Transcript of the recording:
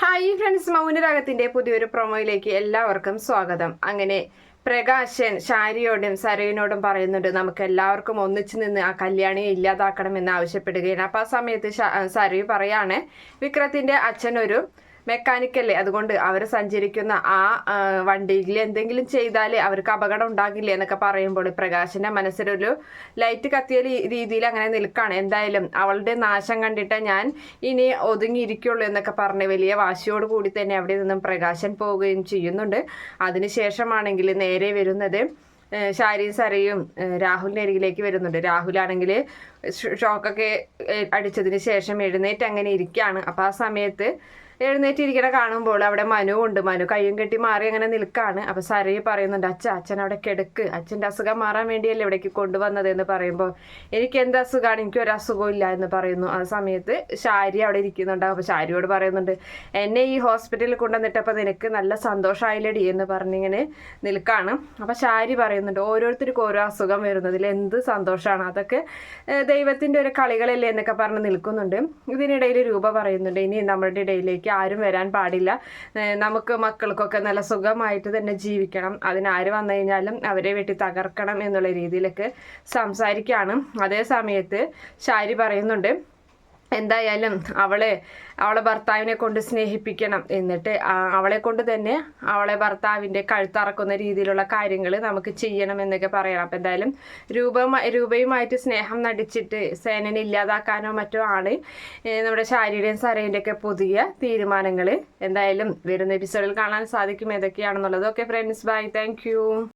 Hi friends മൗനരാഗത്തിന്റെ പുതിയൊരു പ്രൊമോയിലേക്ക് എല്ലാവർക്കും സ്വാഗതം. അങ്ങനെ പ്രകാശൻ ഷാരിയോടും സരയുനോടും പറയുന്നുണ്ട് നമുക്ക് എല്ലാവർക്കും ഒന്നിച്ചു നിന്ന് ആ കല്യാണിയെ ഇല്ലാതാക്കണമെന്ന് ആവശ്യപ്പെടുകയാണ്. അപ്പോൾ ആ സമയത്ത് സരയു പറയാണ് വിക്രത്തിന്റെ അച്ഛൻ ഒരു മെക്കാനിക്കല്ലേ അതുകൊണ്ട് അവർ സഞ്ചരിക്കുന്ന ആ വണ്ടിയിൽ എന്തെങ്കിലും ചെയ്താൽ അവർക്ക് അപകടം ഉണ്ടാകില്ലേ എന്നൊക്കെ പറയുമ്പോൾ പ്രകാശിന്റെ മനസ്സിലൊരു ലൈറ്റ് കത്തിയ രീതിയിൽ അങ്ങനെ നിൽക്കാണ്. എന്തായാലും അവളുടെ നാശം കണ്ടിട്ട് ഞാൻ ഇനി ഒതുങ്ങിയിരിക്കുള്ളൂ എന്നൊക്കെ പറഞ്ഞ് വലിയ വാശിയോട് കൂടി തന്നെ അവിടെ നിന്നും പ്രകാശൻ പോവുകയും ചെയ്യുന്നുണ്ട്. അതിനുശേഷമാണെങ്കിൽ നേരെ വരുന്നത് ശാരിയും സരയും രാഹുലിന്റെ അരികിലേക്ക് വരുന്നുണ്ട്. രാഹുലാണെങ്കിൽ ഷോക്കൊക്കെ അടിച്ചതിന് ശേഷം എഴുന്നേറ്റ് അങ്ങനെ ഇരിക്കുകയാണ്. അപ്പോൾ ആ സമയത്ത് എഴുന്നേറ്റിരിക്കണ കാണുമ്പോൾ അവിടെ മനു ഉണ്ട് മനു കയ്യും കെട്ടി മാറി അങ്ങനെ നിൽക്കാണ്. അപ്പൊ സരയെ പറയുന്നുണ്ട് അച്ഛ അച്ഛൻ അവിടെ കിടക്ക്. അച്ഛന്റെ അസുഖം മാറാൻ വേണ്ടിയല്ലേ ഇവിടേക്ക് കൊണ്ടുവന്നത്? എന്ന് പറയുമ്പോൾ എനിക്ക് എന്ത് അസുഖമാണ് എനിക്ക് ഒരു അസുഖവും ഇല്ല എന്ന് പറയുന്നു. ആ സമയത്ത് ഷാരി അവിടെ ഇരിക്കുന്നുണ്ട്. അപ്പൊ ഷാരിയോട് പറയുന്നുണ്ട് എന്നെ ഈ ഹോസ്പിറ്റലിൽ കൊണ്ടുവന്നിട്ടപ്പോൾ നിനക്ക് നല്ല സന്തോഷമായില്ലടി എന്ന് പറഞ്ഞിങ്ങനെ നിൽക്കാണ്. അപ്പൊ ഷാരി പറയുന്നുണ്ട് ഓരോരുത്തർക്കും ഓരോ അസുഖം വരുന്നതിൽ എന്ത് സന്തോഷമാണ് അതൊക്കെ ദൈവത്തിന്റെ ഒരു കളികളല്ലേ എന്നൊക്കെ പറഞ്ഞ് നിൽക്കുന്നുണ്ട്. ഇതിനിടയിൽ രൂപ പറയുന്നുണ്ട് ഇനി നമ്മുടെ ഇടയിലേക്ക് ആരും വരാൻ പാടില്ല. നമുക്ക് മക്കൾക്കൊക്കെ നല്ല സുഖമായിട്ട് തന്നെ ജീവിക്കണം. അതിനാര് വന്നു കഴിഞ്ഞാലും അവരെ വെട്ടി തകർക്കണം എന്നുള്ള രീതിയിലൊക്കെ സംസാരിക്കുകയാണ് അതേ സമയത്ത് ശാരി പറയുന്നുണ്ട് എന്തായാലും അവളെ അവളെ ഭർത്താവിനെ കൊണ്ട് സ്നേഹിപ്പിക്കണം. എന്നിട്ട് അവളെ കൊണ്ട് തന്നെ അവളെ ഭർത്താവിന്റെ കഴുത്തറക്കുന്ന രീതിയിലുള്ള കാര്യങ്ങൾ നമുക്ക് ചെയ്യണം എന്നൊക്കെ പറയണം. അപ്പം എന്തായാലും രൂപ രൂപയുമായിട്ട് സ്നേഹം നടിച്ചിട്ട് സേനനെ ഇല്ലാതാക്കാനോ മറ്റോ ആണ് നമ്മുടെ ശാരീരികം സരയിന്റെ ഒക്കെ പുതിയ തീരുമാനങ്ങൾ എന്തായാലും വരുന്ന എപ്പിസോഡിൽ കാണാൻ സാധിക്കും ഏതൊക്കെയാണെന്നുള്ളത്. Okay friends bye thank